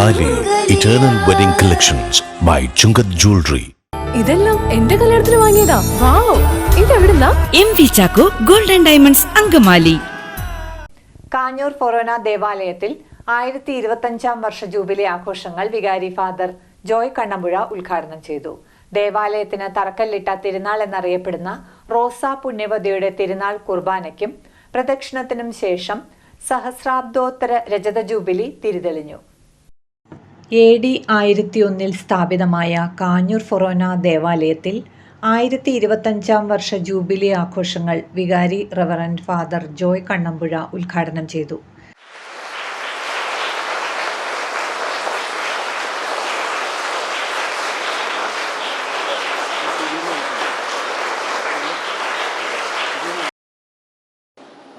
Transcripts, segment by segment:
Thali eternal wedding collections by Chungath jewellery ഇതെല്ലാം എന്റെ കല്യാണത്തിന് വാങ്ങിയതാ. Wow ഇതെവിടുന്നാ? M V Chacko golden diamonds Angamaly Kanjoor ഫൊറോന ദേവാലയത്തിൽ ആയിരത്തി ഇരുപത്തഞ്ചാം വർഷ ജൂബിലി ആഘോഷങ്ങൾ വികാരി ഫാദർ ജോയ് കണ്ണമ്പുഴ ഉദ്ഘാടനം ചെയ്തു. ദേവാലയത്തിന് തറക്കല്ലിട്ട തിരുനാൾ എന്നറിയപ്പെടുന്ന റോസ പുണ്യവതിയുടെ തിരുനാൾ കുർബാനയ്ക്കും പ്രദക്ഷിണത്തിനും ശേഷം സഹസ്രാബ്ദോത്തര രജത ജൂബിലി തിരിതെളിഞ്ഞു. എ ഡി ആയിരത്തി ഒന്നിൽ സ്ഥാപിതമായ കാഞ്ഞൂർ ഫൊറോന ദേവാലയത്തിൽ ആയിരത്തി ഇരുപത്തഞ്ചാം വർഷ ജൂബിലി ആഘോഷങ്ങൾ വികാരി റവറൻഡ് ഫാദർ ജോയ് കണ്ണമ്പുഴ ഉദ്ഘാടനം ചെയ്തു.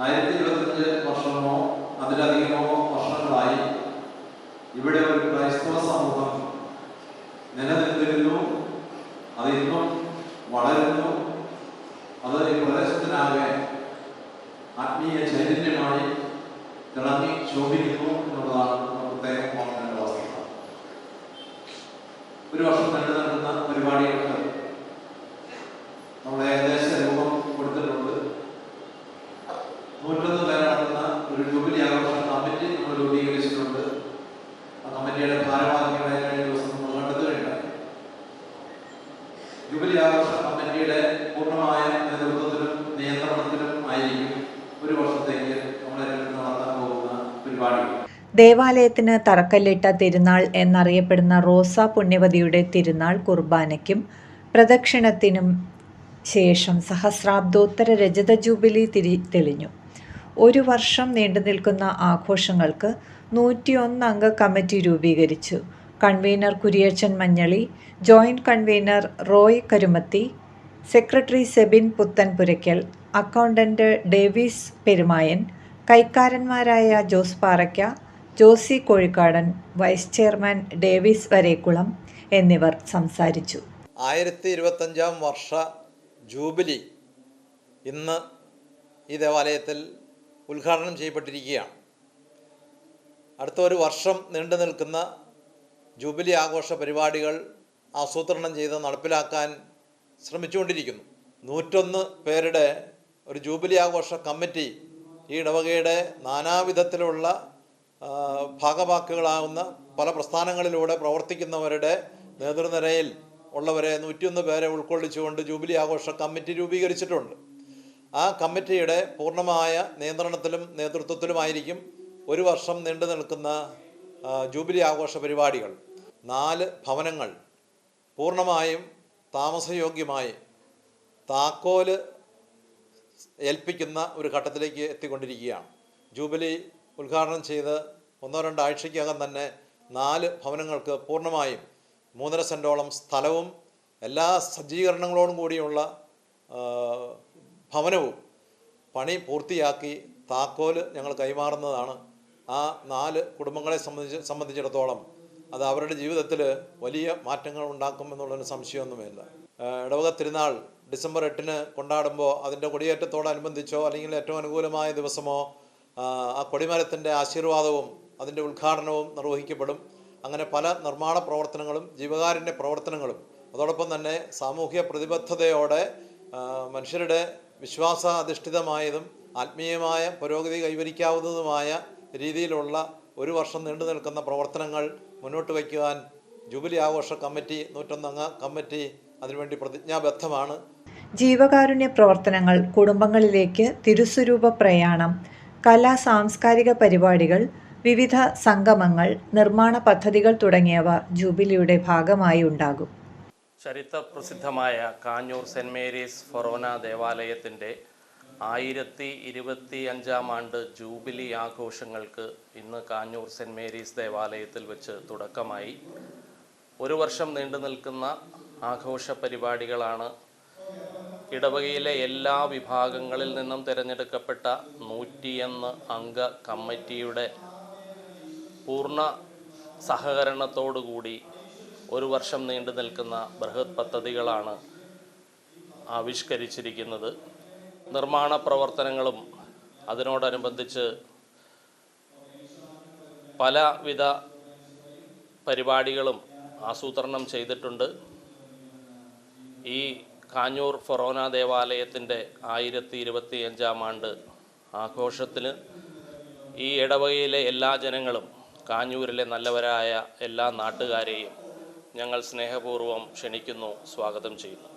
ആയിരത്തി ഇരുപത്തഞ്ച് വർഷമോ അതിലധികമോ ഇവിടെ ഒരു ക്രൈസ്തവ സമൂഹം നിലനിന്നിരുന്നു അത് ഇന്നും വളരുന്നു. അത് ഈ പ്രദേശത്തിനാകെ ആത്മീയ ചൈതന്യമായി തിളങ്ങി ശോഭിക്കുന്നു എന്നുള്ളതാണ് പ്രത്യേകം ഓർക്കേണ്ട വസ്തുത ഒരു വർഷം നീണ്ടു നിൽക്കുന്ന പരിപാടികൾക്ക് നമ്മുടെ ഏകദേശ രൂപം കൊടുത്തിട്ടുണ്ട് നൂറ്റൊന്ന് പേരടങ്ങുന്ന ഒരു ജൂബിലി ആഘോഷ കമ്മിറ്റി നമ്മൾ രൂപീകരിച്ചിട്ടുണ്ട് ആ കമ്മിറ്റിയുടെ ഭാരവാഹികളെ കഴിഞ്ഞ ദിവസം നമ്മൾ കണ്ടെത്തുകയുണ്ടായി ജൂബിലി ആഘോഷ കമ്മിറ്റിയുടെ പൂർണമായ നേതൃത്വത്തിലും നിയന്ത്രണത്തിലും ഒരു പോകുന്ന പരിപാടി ദേവാലയത്തിന് തറക്കല്ലിട്ട തിരുനാൾ എന്നറിയപ്പെടുന്ന റോസ പുണ്യവതിയുടെ തിരുനാൾ കുർബാനയ്ക്കും പ്രദക്ഷിണത്തിനും ശേഷം സഹസ്രാബ്ദോത്തര രജത ജൂബിലി തിരി തെളിഞ്ഞു. ഒരു വർഷം നീണ്ടു നിൽക്കുന്ന ആഘോഷങ്ങൾക്ക് നൂറ്റിയൊന്ന് അംഗ കമ്മിറ്റി രൂപീകരിച്ചു. Convener Kuriachan Manjali joint convener Roy Karumathy secretary Sebin Puthanpurackal accountant Davis Perumayan കൈക്കാരന്മാരായ Jose Parakka Josy Kozhikkadan vice chairman Davis Varekkulam എന്നിവർ സംസാരിച്ചു. ആയിരത്തി ഇരുപത്തഞ്ചാം വർഷ ജൂബിലി ഇന്ന് ഈ ദേവാലയത്തിൽ ഉദ്ഘാടനം ചെയ്യപ്പെട്ടിരിക്കുകയാണ്. അടുത്ത ഒരു വർഷം നീണ്ടു നിൽക്കുന്ന ജൂബിലി ആഘോഷ പരിപാടികൾ ആസൂത്രണം ചെയ്ത് നടപ്പിലാക്കാൻ ശ്രമിച്ചുകൊണ്ടിരിക്കുന്നു. നൂറ്റൊന്ന് പേരുടെ ഒരു ജൂബിലി ആഘോഷ കമ്മിറ്റി ഈ ഇടവകയുടെ നാനാവിധത്തിലുള്ള ഭാഗവാക്കുകളാവുന്ന പല പ്രസ്ഥാനങ്ങളിലൂടെ പ്രവർത്തിക്കുന്നവരുടെ നേതൃനിരയിൽ ഉള്ളവരെ നൂറ്റിയൊന്ന് പേരെ ഉൾക്കൊള്ളിച്ചുകൊണ്ട് ജൂബിലി ആഘോഷ കമ്മിറ്റി രൂപീകരിച്ചിട്ടുണ്ട്. ആ കമ്മിറ്റിയുടെ പൂർണമായ നിയന്ത്രണത്തിലും നേതൃത്വത്തിലുമായിരിക്കും ഒരു വർഷം നീണ്ടു നിൽക്കുന്ന ജൂബിലി ആഘോഷ പരിപാടികൾ. നാല് ഭവനങ്ങൾ പൂർണമായും താമസയോഗ്യമായി താക്കോൽ ഏൽപ്പിക്കുന്ന ഒരു ഘട്ടത്തിലേക്ക് എത്തിക്കൊണ്ടിരിക്കുകയാണ്. ജൂബിലി ഉദ്ഘാടനം ചെയ്ത് ഒന്നോ രണ്ടോ ആഴ്ചയ്ക്കകം തന്നെ നാല് ഭവനങ്ങൾക്ക് പൂർണമായും മൂന്നര സെന്റോളം സ്ഥലവും എല്ലാ സജ്ജീകരണങ്ങളോടും കൂടിയുള്ള ഭവനവും പണി പൂർത്തിയാക്കി താക്കോൽ ഞങ്ങൾ കൈമാറുന്നതാണ്. ആ നാല് കുടുംബങ്ങളെ സംബന്ധിച്ച് സംബന്ധിച്ചിടത്തോളം അത് അവരുടെ ജീവിതത്തിൽ വലിയ മാറ്റങ്ങൾ ഉണ്ടാക്കുമെന്നുള്ളതിന് സംശയമൊന്നുമില്ല. ഇടവക തിരുനാൾ ഡിസംബർ എട്ടിന് കൊണ്ടാടുമ്പോൾ അതിന്റെ കൊടിയേറ്റത്തോടനുബന്ധിച്ചോ അല്ലെങ്കിൽ ഏറ്റവും അനുകൂലമായ ദിവസമോ ആ, കൊടിമരത്തിന്റെ ആശീർവാദവും അതിന്റെ ഉദ്ഘാടനവും നിർവഹിക്കപ്പെടും. അങ്ങനെ പല നിർമ്മാണ പ്രവർത്തനങ്ങളും ജീവകാരുണ്യ പ്രവർത്തനങ്ങളും അതോടൊപ്പം തന്നെ സാമൂഹ്യ പ്രതിബദ്ധതയോടെ മനുഷ്യരുടെ മനുഷ്യരുടെ വിശ്വാസാധിഷ്ഠിതമായതും ആത്മീയമായ പുരോഗതി കൈവരിക്കാവുന്നതുമായ രീതിയിലുള്ള ഒരു വർഷം നീണ്ടു നിൽക്കുന്ന പ്രവർത്തനങ്ങൾ മുന്നോട്ട് വയ്ക്കുവാൻ ജൂബിലി ആഘോഷ കമ്മിറ്റി നൂറ്റൊന്നംഗ കമ്മിറ്റി അതിനുവേണ്ടി പ്രതിജ്ഞാബദ്ധമാണ്. ജീവകാരുണ്യ പ്രവർത്തനങ്ങൾ കുടുംബങ്ങളിലേക്ക് തിരുസ്വരൂപ പ്രയാണം കലാ സാംസ്കാരിക പരിപാടികൾ വിവിധ സംഗമങ്ങൾ നിർമ്മാണ പദ്ധതികൾ തുടങ്ങിയവ ജൂബിലിയുടെ ഭാഗമായി ഉണ്ടാകും. ചരിത്രപ്രസിദ്ധമായ കാഞ്ഞൂർ സെന്റ് മേരീസ് ഫൊറോന ദേവാലയത്തിന്റെ ആയിരത്തി ഇരുപത്തി അഞ്ചാം ആണ്ട് ജൂബിലി ആഘോഷങ്ങൾക്ക് ഇന്ന് കാഞ്ഞൂർ സെന്റ് മേരീസ് ദേവാലയത്തിൽ വെച്ച് തുടക്കമായി. ഒരു വർഷം നീണ്ടു നിൽക്കുന്ന ആഘോഷ പരിപാടികളാണ് ഇടവകയിലെ എല്ലാ വിഭാഗങ്ങളിൽ നിന്നും തിരഞ്ഞെടുക്കപ്പെട്ട നൂറ്റിയൊന്ന് അംഗ കമ്മിറ്റിയുടെ പൂർണ സഹകരണത്തോടുകൂടി ഒരു വർഷം നീണ്ടു നിൽക്കുന്ന ബൃഹത് പദ്ധതികളാണ് ആവിഷ്കരിച്ചിരിക്കുന്നത്. നിർമ്മാണ പ്രവർത്തനങ്ങളും അതിനോടനുബന്ധിച്ച് പലവിധ പരിപാടികളും ആസൂത്രണം ചെയ്തിട്ടുണ്ട്. ഈ കാഞ്ഞൂർ ഫൊറോന ദേവാലയത്തിന്റെ ആയിരത്തി ഇരുപത്തി അഞ്ചാം ആണ്ട് ആഘോഷത്തിന് ഈ ഇടവകയിലെ എല്ലാ ജനങ്ങളും കാഞ്ഞൂരിലെ നല്ലവരായ എല്ലാ നാട്ടുകാരെയും ഞങ്ങൾ സ്നേഹപൂർവം ക്ഷണിക്കുന്നു സ്വാഗതം ചെയ്യുന്നു.